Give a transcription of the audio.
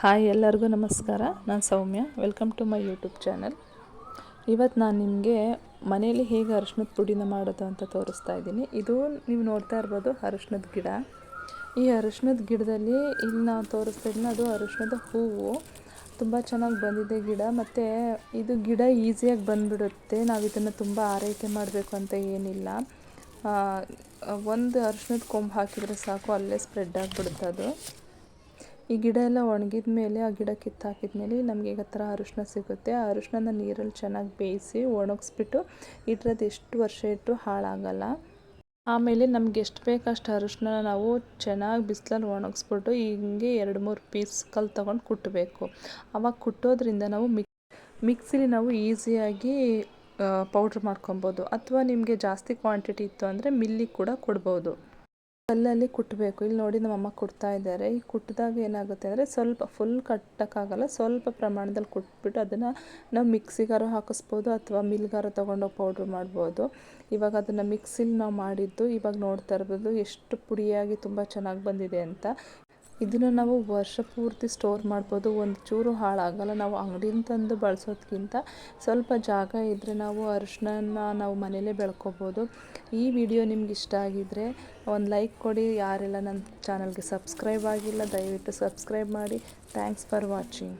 Hi ಎಲ್ಲರಿಗೂ ನಮಸ್ಕಾರ. ನಾನು Soumya. Welcome to my YouTube channel ಇವತ್ತು ನಾನು ನಿಮಗೆ ಮನೆಯಲ್ಲಿ ಹೇಗೆ ಅರಿಶಿನದ ಪುಡಿನ ಮಾಡೋದು ಅಂತ ತೋರಿಸ್ತಾ ಇದ್ದೀನಿ. ಇದು ನೀವು ನೋಡ್ತಾ ಇರ್ಬೋದು ಅರಿಶಿನದ ಗಿಡ. ಈ ಅರಿಶಿನದ ಗಿಡದಲ್ಲಿ ಇಲ್ಲಿ ನಾವು ತೋರಿಸ್ತಾ ಇದ್ದೀನಿ ಅದು ಅರಿಶಿನದ ಹೂವು. ತುಂಬ ಚೆನ್ನಾಗಿ ಬಂದಿದೆ ಗಿಡ. ಮತ್ತು ಇದು ಗಿಡ ಈಸಿಯಾಗಿ ಬಂದುಬಿಡುತ್ತೆ. ನಾವು ಇದನ್ನು ತುಂಬ ಆರೈಕೆ ಮಾಡಬೇಕು ಅಂತ ಏನಿಲ್ಲ. ಒಂದು ಅರಿಶಿನದ ಕೊಂಬು ಹಾಕಿದರೆ ಸಾಕು, ಅಲ್ಲೇ ಸ್ಪ್ರೆಡ್ ಆಗಿಬಿಡುತ್ತೆ ಅದು. ಈ ಗಿಡ ಎಲ್ಲ ಒಣಗಿದ ಮೇಲೆ ಆ ಗಿಡ ಕಿತ್ತಾಕಿದ ಮೇಲೆ ನಮಗೆ ಈಗ ಥರ ಅರಿಶಿನ ಸಿಗುತ್ತೆ. ಆ ಅರಿಶಿನ ನೀರಲ್ಲಿ ಚೆನ್ನಾಗಿ ಬೇಯಿಸಿ ಒಣಗಿಸ್ಬಿಟ್ಟು ಇಟ್ರದ್ದು ಎಷ್ಟು ವರ್ಷ ಇಟ್ಟು ಹಾಳಾಗಲ್ಲ. ಆಮೇಲೆ ನಮ್ಗೆ ಎಷ್ಟು ಬೇಕು ಅಷ್ಟು ಅರಿಶಿನ ನಾವು ಚೆನ್ನಾಗಿ ಬಿಸಿಲಲ್ಲಿ ಒಣಗಿಸ್ಬಿಟ್ಟು ಹಿಂಗೆ ಎರಡು ಮೂರು ಪೀಸ್ ಕಲ್ಲು ತೊಗೊಂಡು ಕುಟ್ಟಬೇಕು ಅವಾಗ ಕುಟ್ಟೋದ್ರಿಂದ ನಾವು ಮಿಕ್, ಮಿಕ್ಸಿಲಿ ನಾವು ಈಸಿಯಾಗಿ ಪೌಡ್ರ್ ಮಾಡ್ಕೊಬೋದು. ಅಥವಾ ನಿಮಗೆ ಜಾಸ್ತಿ ಕ್ವಾಂಟಿಟಿ ಇತ್ತು ಅಂದರೆ ಮಿಲ್ಲಿಗೆ ಕೂಡ ಕೊಡ್ಬೋದು. ಕಲ್ಲಲ್ಲಿ ಕುಟ್ಟಬೇಕು ಇಲ್ಲಿ ನೋಡಿ ನಮ್ಮ ಅಮ್ಮ ಕುಟ್ತಾ ಇದ್ದಾರೆ. ಈ ಕುಟ್ಟಿದಾಗ ಏನಾಗುತ್ತೆ ಅಂದರೆ ಸ್ವಲ್ಪ ಫುಲ್ ಕಟ್ಟಕ್ಕಾಗಲ್ಲ, ಸ್ವಲ್ಪ ಪ್ರಮಾಣದಲ್ಲಿ ಕುಟ್ಬಿಟ್ಟು ಅದನ್ನು ನಾವು ಮಿಕ್ಸಿಗಾರು ಹಾಕಿಸ್ಬೋದು ಅಥವಾ ಮಿಲ್ಗಾರು ತೊಗೊಂಡೋಗಿ ಪೌಡ್ರ್ ಮಾಡ್ಬೋದು. ಇವಾಗ ಅದನ್ನು ಮಿಕ್ಸಿಲಿ ನಾವು ಮಾಡಿದ್ದು, ಇವಾಗ ನೋಡ್ತಾ ಇರ್ಬೋದು ಎಷ್ಟು ಪುಡಿಯಾಗಿ ತುಂಬ ಚೆನ್ನಾಗಿ ಬಂದಿದೆ ಅಂತ. ಇದನ್ನು ನಾವು ವರ್ಷ ಪೂರ್ತಿ ಸ್ಟೋರ್ ಮಾಡ್ಬೋದು. ಒಂದು ಚೂರು ಹಾಳಾಗಲ್ಲ. ನಾವು ಅಂಗಡಿಯಿಂದ ತಂದು ಬಳಸೋದ್ಕಿಂತ ಸ್ವಲ್ಪ ಜಾಗ ಇದ್ದರೆ ನಾವು ಅರಿಶಿನ ನಾವು ಮನೇಲೇ ಬೆಳ್ಕೊಬೋದು. ಈ ವಿಡಿಯೋ ನಿಮ್ಗೆ ಇಷ್ಟ ಆಗಿದ್ದರೆ ಒಂದು ಲೈಕ್ ಕೊಡಿ. ಯಾರೆಲ್ಲ ನನ್ನ ಚಾನಲ್ಗೆ ಸಬ್ಸ್ಕ್ರೈಬ್ ಆಗಿಲ್ಲ, ದಯವಿಟ್ಟು ಸಬ್ಸ್ಕ್ರೈಬ್ ಮಾಡಿ. Thanks for watching